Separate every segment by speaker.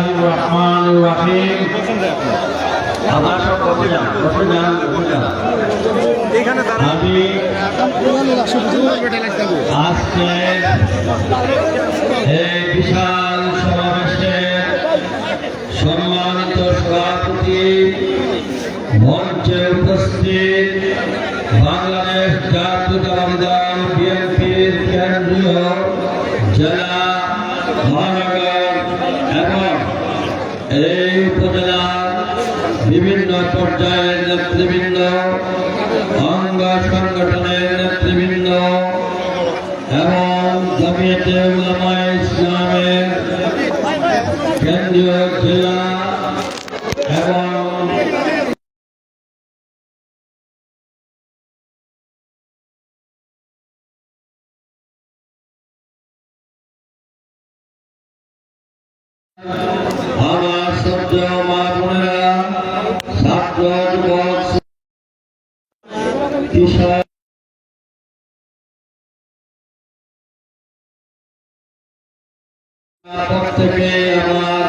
Speaker 1: আপনারা সব এই বিশাল সমাবেশের সম্মানিত সভাপতি মঞ্চে উপস্থিত বাংলাদেশ জাতীয়তাবাদী দল বিএনপির কেন্দ্রীয় জেলা মহানগর এবং এই উপজেলার বিভিন্ন পর্যায়ের নেতৃবৃন্দ অঙ্গ সংগঠনের নেতৃবৃন্দ এবং জমিয়তে উলামা ইসলামের কেন্দ্রীয় জেলা এবং আমার সত্য মা প্রত্যেকে আমার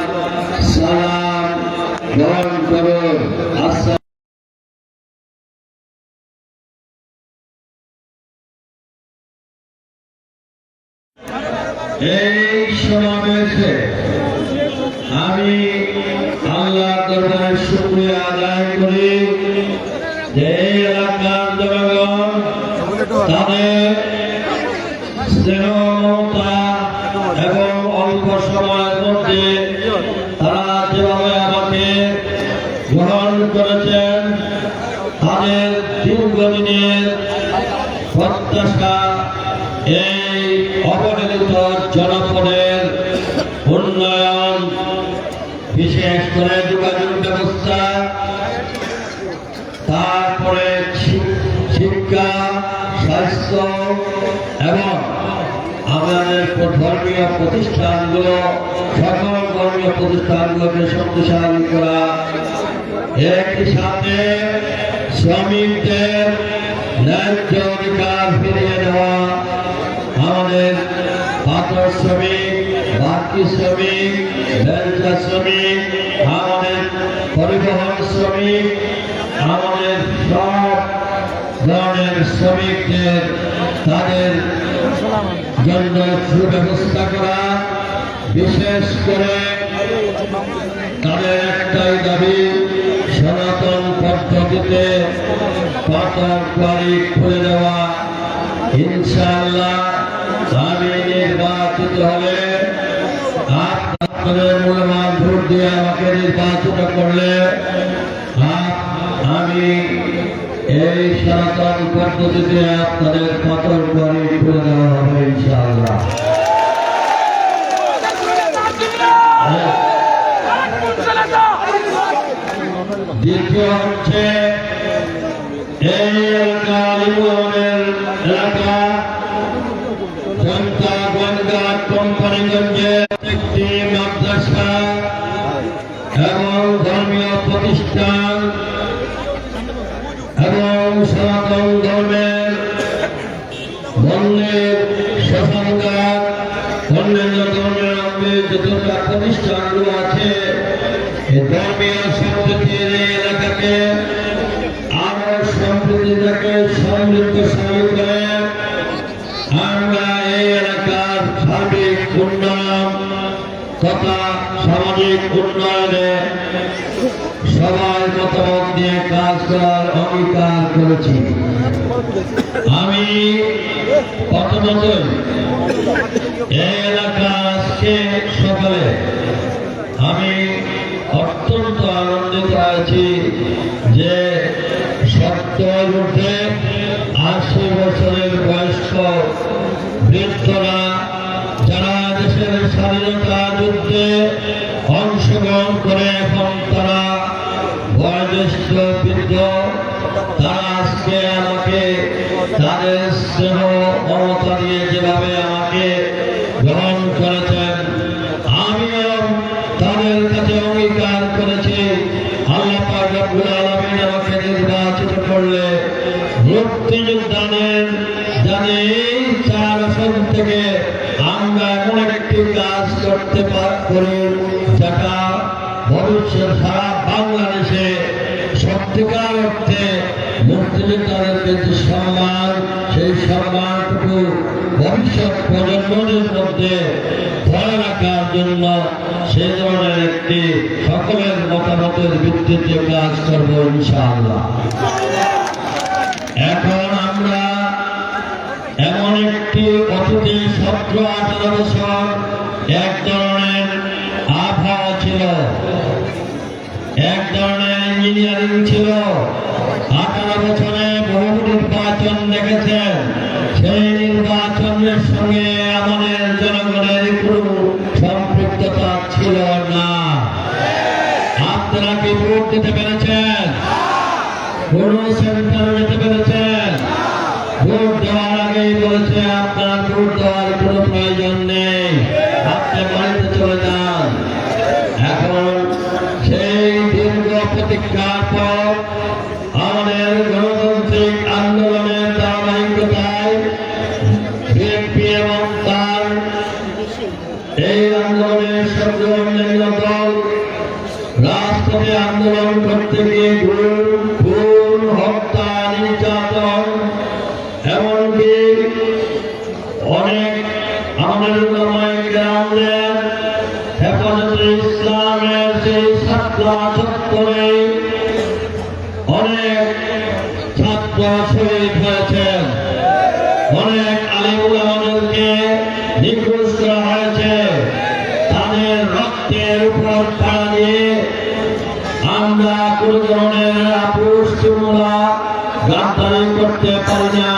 Speaker 1: সালাম গ্রহণ আচ্ছা। এই সমাবেশে যে এই এলাকার জনগণ তাদের স্নেহ মমতা এবং অল্প সময়ের মধ্যে তারা যেভাবে আমাকে গ্রহণ করেছেন তাদের দীর্ঘদিনের প্রত্যাশা এই অবহেলিত জনপদের উন্নয়ন বিশেষ করে যোগাযোগ ব্যবস্থা তারপরে শি- শিক্ষা স্বাস্থ্য এবং আমাদের ধর্মীয় প্রতিষ্ঠানগুলো, সকল ধর্মীয় প্রতিষ্ঠানগুলোকে শক্তিশালী করা। একই সাথে শ্রমিকদের ন্যায্য অধিকার ফিরিয়ে দেওয়া। আমাদের পাথর শ্রমিক, বাকি শ্রমিক বেলচা শ্রমিক, আমাদের পরিবহন শ্রমিক, আমাদের সব ধরনের শ্রমিকদের তাদের জন্য সুব্যবস্থা করা, বিশেষ করে তাদের একটাই দাবি, সনাতন পদ্ধতিতে পাথর বাড়ি খুলে দেওয়া। ইনশাআল্লাহ আমি নির্বাচিত হলে আপনাদের মূল্যবান ভোট দিয়ে আমাকে নির্বাচিত করলে আমি এই সনাতন পদ্ধতিতে আপনাদের পাথর বাড়ি খুলে দেওয়া হবে ইনশাআল্লাহ। ধর্মীয় প্রতিষ্ঠান এবং সনাতন ধর্মের বন্যের শ্মশানঘাট অন্যান্য ধর্মের অঙ্গে যতটা প্রতিষ্ঠানগুলো আছে এই ধর্মীয় সম্প্রীতির এই এলাকাকে আরও সম্প্রীতিটাকে সমৃদ্ধশালী করে আমরা এই এলাকার সার্বিক উন্নয়ন তথা সামাজিক উন্নয়নে সবাই মতামত দিয়ে কাজ করার অঙ্গীকার করেছি। আমি প্রথমতই এই এলাকা আজকে সকালে আমি অত্যন্ত আনন্দিত আছি যে সত্তর উঠে আশি বছরের বয়স্ক বৃদ্ধরা করে এখন তারা বয়োজ্যেষ্ঠ বৃদ্ধ, তারা আজকে আমাকে তাদের স্নেহ মমতা দিয়ে যেভাবে আমাকে গ্রহণ করেছেন, আমিও তাদের কাছে অঙ্গীকার করেছি। আল্লাহ আমাকে নির্বাচিত করলে মুক্তিযোদ্ধাদের জানে এই চার আসন থেকে আমরা এমন একটি কাজ করতে পার করি যেটা ভবিষ্যৎ সারা বাংলাদেশে সত্যিকার অর্থে মুক্তিযোদ্ধাদেরকে যে সম্মান, সেই সম্মানটুকু ভবিষ্যৎ প্রজন্মদের মধ্যে ধরে রাখার জন্য সে ধরনের একটি সকলের মতামতের ভিত্তিতে কাজ করব ইনশাআল্লাহ। এখন আমরা এমন একটি অতীতে সতেরো আঠারো বছর ইঞ্জিনিয়ারিং ছিল। আঠারো বছরে বহু নির্বাচন দেখেছেন। সেই নির্বাচনের সঙ্গে আমাদের জনগণের কোনো সম্পৃক্ততা ছিল না। আপনারা কি ভোট দিতে পেরেছেন? কোন সেন্টারে যেতে পেরেছেন? ভোট দেওয়ার আগেই বলেছে, আপনার ভোট দেওয়ার কোনো প্রয়োজন নেই আপনি বাড়িতে চলে যান এখন সেই দীর্ঘ প্রতীক্ষার না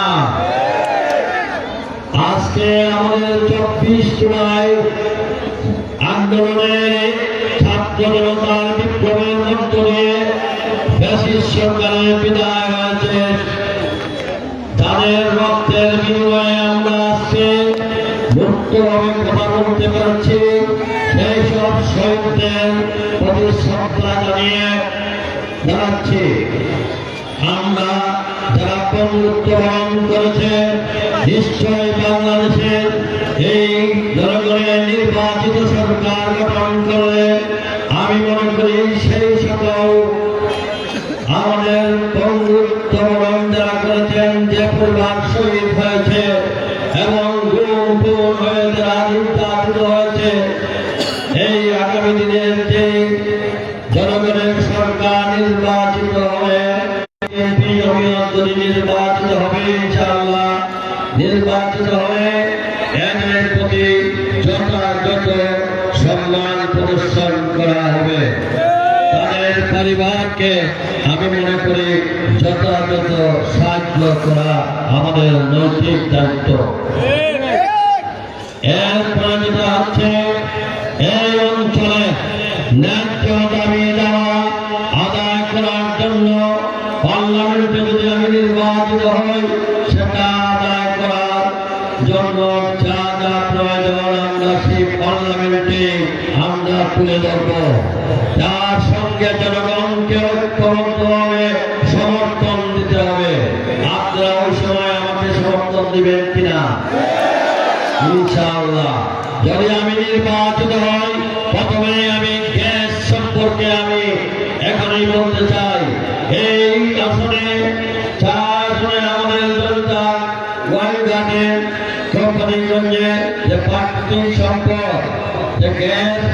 Speaker 1: আজকে আমাদের চব্বিশ জুলাই আন্দোলনে ছাত্র জনতার বিপ্লবের মধ্য দিয়ে ফ্যাসিস্ট সরকারের বিদায় হয়েছে। তাদের রক্তের বিনিময়ে আমরা আজকে মুক্তভাবে কথা বলতে পারছি। সেই সব শহীদদের প্রতি শ্রদ্ধা জানিয়ে জানাচ্ছি। আমরা যারা বন্ধুত্ব বরণ করেছে, নিশ্চয় বাংলাদেশের এই জনগণের নির্বাচিত সরকার গঠন করলে আমি মনে করি সম্মান প্রদর্শন করা হবে। তাদের পরিবারকে আমি মনে করি যথাযথ সাহায্য করা আমাদের নৈতিক দায়িত্ব। এরপরে যেটা হচ্ছে এই অঞ্চলে ন্যায্য তুলে ধরব তার সঙ্গে জনগণকে ঐক্যবদ্ধভাবে সমর্থন দিতে হবে। আপনারা ওই সময় আমাকে সমর্থন দিবেন কিনা? যদি আমি নির্বাচিত হই, প্রথমে আমি গ্যাস সম্পর্কে আমি এখনই বলতে চাই। এই আসনে আমাদের সম্পদ গ্যাস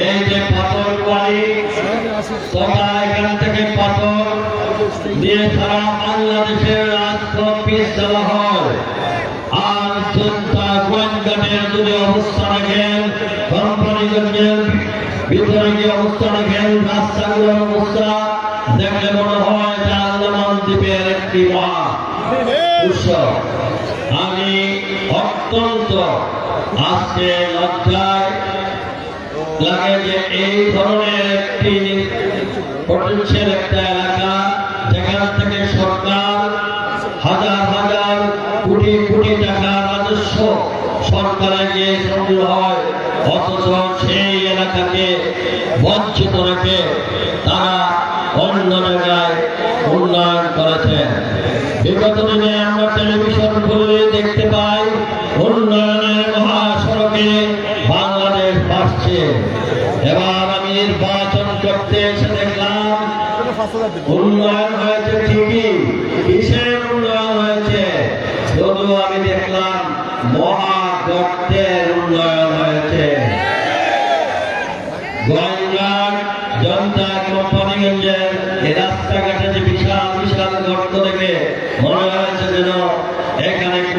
Speaker 1: এই যে পাথর বাড়ি তথা এখান থেকে পাথর দিয়ে সারা বাংলাদেশের রাজপথ পিস দেওয়া হয়। আর জনতা গোয়েন্দাটের যদি অবস্থা রাখেন কোম্পানিগঞ্জের ভিতরে কি অবস্থা রাখেন রাস্তাগুলোর অবস্থা দেখলে মনে হয় যে আন্দামান দ্বীপের একটি মহা উৎসব আমি অত্যন্ত আজকে লজ্জায় লাগে যে এই ধরনের একটি পটেন্সিয়াল একটা এলাকা যেখান থেকে সরকার হাজার হাজার কোটি কোটি টাকা রাজস্ব সরকারে গিয়ে সংগ্রহ হয়, অথচ সেই এলাকাকে বঞ্চিত রেখে তারা অন্য জায়গায় উন্নয়ন করেছেন বিগত দিনে আমরা টেলিভিশন খুলে দেখতে পাই, উন্নয়নের মহাসড়কে এবার আমি নির্বাচন করতে এসে দেখলাম উন্নয়ন হয়েছে ঠিকই, কিসের উন্নয়ন হয়েছে? শুধু আমি দেখলাম মহা গর্তের উন্নয়ন হয়েছে। গঙ্গার জনতা কোম্পানিগঞ্জের রাস্তাঘাটে যে বিশাল বিশাল গর্ত দেখে মনে হয়েছে যেন এখানে কোনো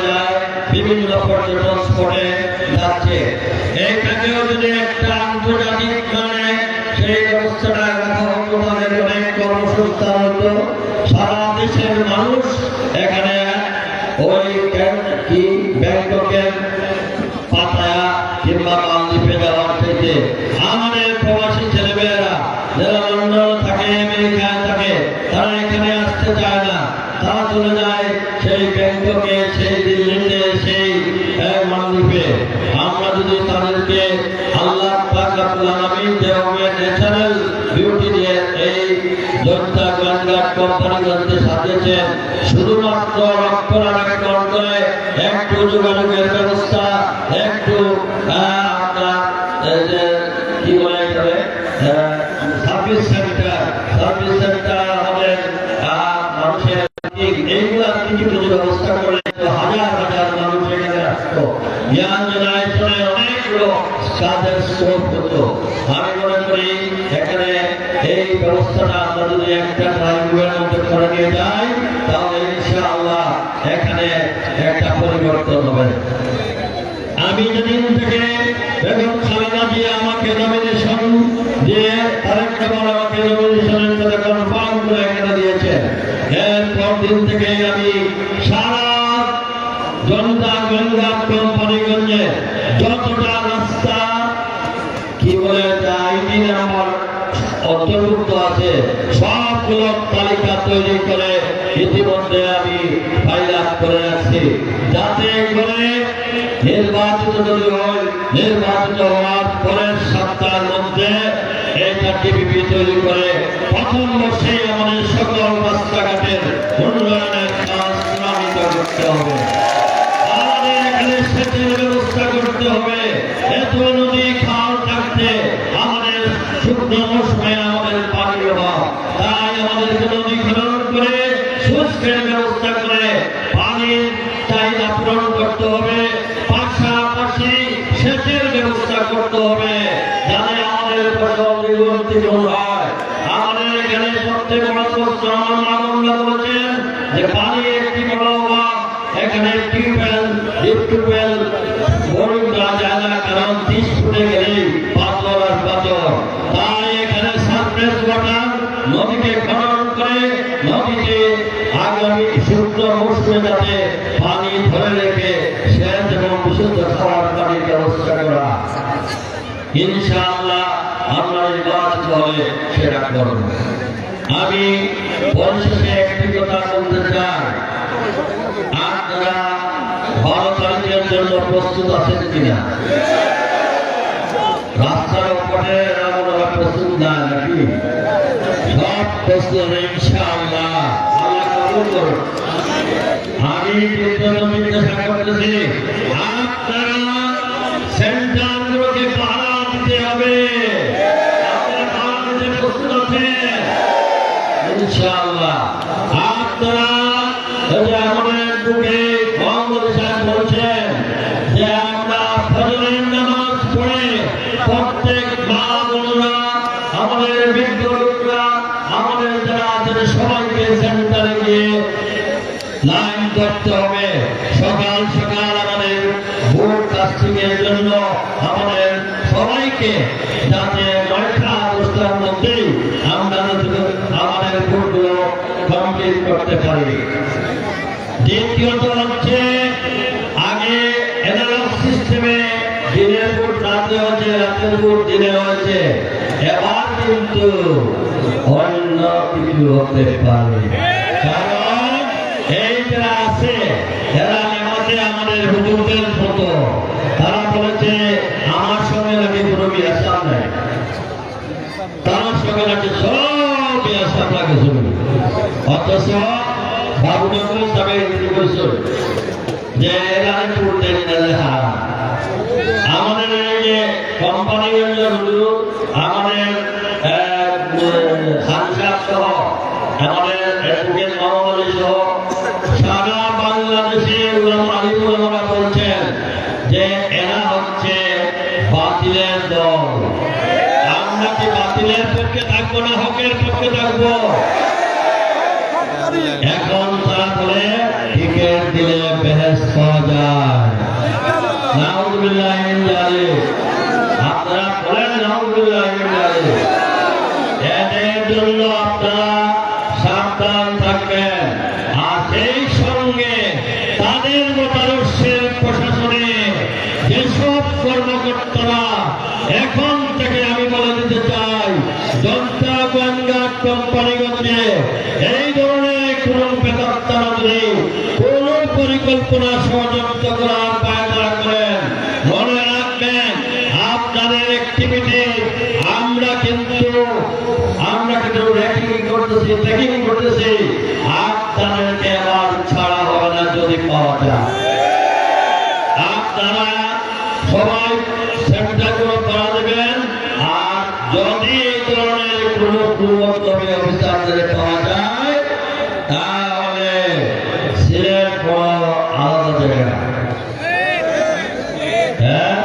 Speaker 1: যায় বিভিন্ন পর্যটন স্পটে যাচ্ছে। এইটাকেও যদি একটা আন্তর্জাতিক মানে সেই ব্যবস্থাটা রাখা অনেক কর্মসংস্থান হতো সারা দেশের মানুষ এখানে ওই কি ব্যাংককের পাতায়া কিংবা মালদ্বীপে যাওয়ার থেকে আমাদের প্রবাসী ছেলেমেয়েরা যারা লন্ডন থাকে আমেরিকায় থাকে তারা এখানে আসতে চায় না তারা চলে যায় সেই ব্যাংককে সেই দিল্লিতে সেই আহ, মালদ্বীপে আমরা যদি তাদেরকে আল্লাহ পাক রব্বুল আলামিন যেভাবে ন্যাচারাল বিউটি এই যোদ্ধা গঞ্জাট কোম্পানিগঞ্জে সাজিয়েছেন শুধুমাত্র রক্ষণাবেক্ষণ করে একটু যোগাযোগের ব্যবস্থা, একটু জ্ঞান জেনারেশনের অনেকগুলো কাজের স্কোপ হতো আমি মনে করি এখানে এই ব্যবস্থাটা আমরা যদি একটা ট্রাইব্যুনের মধ্যে করে নিয়ে যাই, তাহলে ইনশাআল্লাহ এখানে একটা পরিবর্তন হবে। আমি যেদিন থেকে বেগম খালেদা জিয়া আমাকে নমিনেশন দিয়ে তারেক রহমান আমাকে নমিনেশনের কথা কনফার্ম করে এখানে দিয়েছেন এরপর দিন থেকে আমি সারা জনতা গঞ্জাম কোম্পানিগঞ্জে যতটা রাস্তা অন্তর্ভুক্ত আছে। সবগুলো তালিকা তৈরি করে ইতিমধ্যে আমি ফাইল করে রাখছি। যাতে করে নির্বাচিত যদি হয়, নির্বাচিত হওয়ার পরের সপ্তাহের মধ্যে এইটা টিভিপি তৈরি করে। প্রথম বর্ষেই আমাদের সকল রাস্তাঘাটের উন্নয়নের কাজ প্রমাণিত করতে হবে আমাদের এখানে সেচের ব্যবস্থা করতে হবে এত নদী খাল থাকতে আমাদের শুকনো মৌসুমে আমাদের পানির অভাব তাই আমাদেরকে নদী আমাদের এখানে সবথেকে বড় পানি একটি বড় অভাব। এখানে টিউবওয়েল টিউবওয়েল বোরিং করা যায় না কারণ তিরিশ ফুটে গেলেই পাথর আর পাথর তাই এখানে সারফেস ওয়াটার নদীকে খনন করে নদীতে আগামী শুক্র মৌসুমে যাতে পানি ধরে রেখে সেচ এবং বিশুদ্ধ খাওয়ার পানির ব্যবস্থা করা ইনশাআল্লাহ আমরা নির্বাচিত হলে করব আমি একটি কথা বলতে চাই। আপনারা জন্য প্রস্তুত আছেন কিনা? রাস্তার উপরে আমরা প্রস্তুত না নাকি? সব প্রস্তুত ইনশাআল্লাহ। করুন। আমি করতেছি আপনারা করতে হবে। সকাল সকাল আমাদের ভোট কাস্টিংয়ের জন্য আমাদের সবাইকে যাতে নয়টা দশটার মধ্যেই আমরা আমাদের ভোটগুলো কমপ্লিট করতে পারি। দ্বিতীয়ত হচ্ছে আগে এনালগ সিস্টেমে দিনের ভোট, রাতে হচ্ছে রাতের ভোট, দিনে হচ্ছে এবার কিন্তু অন্য কিছু হতে পারে। কারণ এই যারা আছে এরা নেমাতে আমাদের হুজুরদের মতো। তারা বলেছে, আমার সঙ্গে নাকি কোনো বিয়াসাম নাই। তার সঙ্গে নাকি সব বিয়াসাম লাগে শুনি অথচ বাবু নজরুল সাহেব হিন্দি বলছেন যে এরা পড়তে হারাম আমাদের এই যে কোম্পানি হলো আমাদের সাংসার সহ আমাদের অ্যাডভোকেট মোহাম্মদ আলী সহ সারা বাংলাদেশে আলিমুলামা বলছেন যে এরা হচ্ছে বাতিলের দল আমরা কি বাতিলের পক্ষে থাকব না হকের পক্ষে থাকব এখন তারা বলে টিকেট দিলে বেহেস পাওয়া যায় নাউজুবিল্লাহ মিন যালিক। আপনারা বলেন নাউজুবিল্লাহ মিন যালিক। এদের জন্য আপনারা সাবধান থাকবেন। আর সেই সঙ্গে তাদের মতাদর্শের প্রশাসনে যেসব কর্মকর্তারা এখন থেকে আমি বলে দিতে চাই জনতা গঙ্গা কোম্পানিগঞ্জে এই ধরনের কোন বেকারতা যদি কোন পরিকল্পনা ষড়যন্ত্র করার পায়তারা করেন মনে রাখবেন আপনাদের অ্যাক্টিভিটি আমরা কিন্তু আমরা কিন্তু র্যাকিং করতেছি করতেছি আপনাদেরকে আবার ছাড়া হবে না যদি পাওয়া যায়। আপনারা সবাই সেন্টারগুলো করা দেবেন আর যদি এই ধরনের কোনো পূর্বতমী অফিসারদের পাওয়া যায় তাহলে সিলেট বড় আলাদা জায়গা হ্যাঁ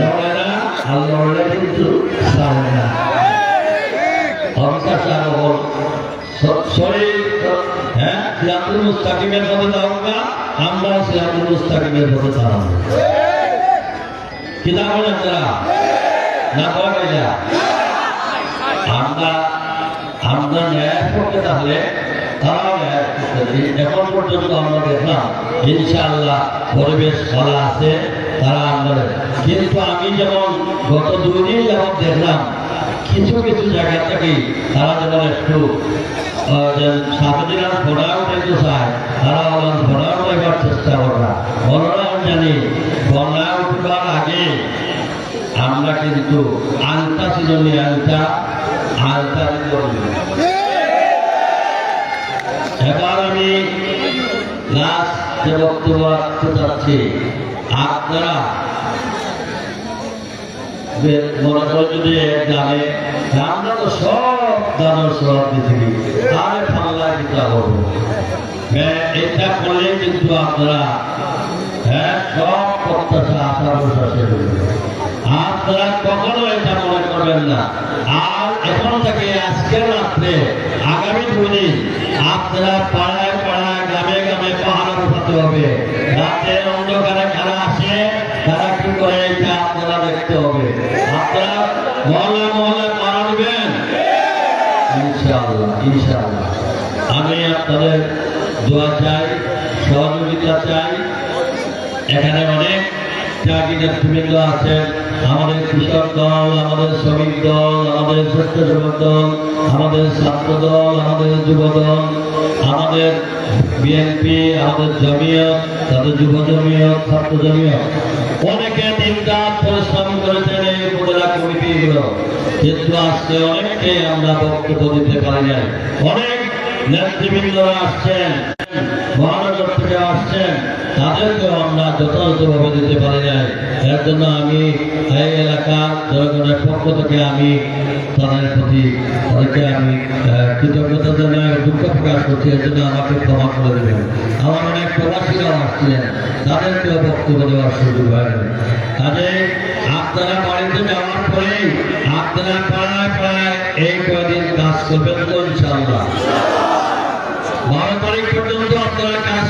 Speaker 1: লড়ে না আর লড়লে কিন্তু সারে না অফিসার সাহেব বল শরীর হ্যাঁ সিরাজুল মুস্তাকিমের পথে দাঁড়াবো আমরা সিরাজুল মুস্তাকিমের পথে দাঁড়াবো। কি দাঁড়াবো না তারা না কয় ভাইয়া আমরা আমরা ন্যায়ের পক্ষে তাহলে এখন পর্যন্ত আমরা দেখলাম, ইনশাআল্লাহ পরিবেশ আছে, তারা আমাদের কিন্তু আমি যেমন গত দুই দিন যেমন দেখলাম, কিছু কিছু জায়গা থেকে তারা যেমন একটু সামনে ঘোড়া উঠাইতে চায় তারা বলেন ঘোড়া উঠাইবার চেষ্টা করা আমি জানি ঘোড়া উঠবার আগে আমরা কিন্তু আলতা সিজনে আলতা আলতা এবার আপনারা যদি এক গ্রামে আমরা তো সব দানব সব পৃথিবী তাহলে পাল্লা কিতা হ্যাঁ, এটা করলে কিন্তু আপনারা হ্যাঁ সব প্রত্যাশা আশা যাবে। আপনারা কখনো এটা মনে করবেন না। আর এখন থেকে আজকের রাত্রে আগামী দুদিন আপনারা পাড়ায় পাড়ায় গ্রামে গ্রামে পাহাড় উঠাতে হবে। রাতের অন্ধকারে দেখতে হবে। আপনারা মহল্লা মহল্লা পাড়া ইনশাআল্লাহ ইনশাআল্লাহ। আমি আপনাদের দোয়া চাই, সহযোগিতা চাই। এখানে অনেক ত্যাগী নেতৃবৃন্দ আছেন আমাদের কৃষক দল, আমাদের শ্রমিক দল, আমাদের স্বেচ্ছাসেবক দল, আমাদের ছাত্র দল, আমাদের যুব দল। আমাদের বিএনপি আমাদের জমিয়ত, তাদের যুব জমিয়ত, ছাত্র জমিয়ত। অনেকে দিনরাত পরিশ্রম করেছেন এই উপজেলা কমিটিগুলো। কিন্তু আজকে অনেককে আমরা বক্তব্য দিতে পারি নাই। অনেক নেতৃবৃন্দরা আসছেন, মহানগর থেকে আসছেন। তাদেরকেও আমরা যথাযথভাবে দিতে পারি নাই। এর জন্য আমি জনগণের পক্ষ থেকে আমি তাদের প্রতি তাদেরকে আমি কৃতজ্ঞতা জানাই দুঃখ প্রকাশ করছি, এর জন্য আমাকে ক্ষমা করে দেবেন। আমার অনেক প্রবাসীরাও আসছিলেন, তাদেরকেও বক্তব্য দেওয়ার সুযোগ হয় কাজে আপনারা বাড়িতে যাওয়ার পরেই আপনারা পাড়ায় পাড়ায় এই কয়দিন কাজ করবেন তো ইনশাআল্লাহ। বারো তারিখ পর্যন্ত আপনারা কাজ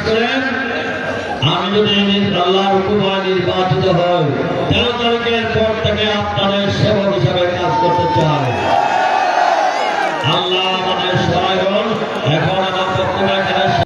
Speaker 1: যদি আল্লাহর উপমায় নির্বাচিত হয়। তেরো তারিখের পর থেকে আপনাদের সেবক হিসাবে কাজ করতে চাই আল্লাহ আমাদের সহায় এখন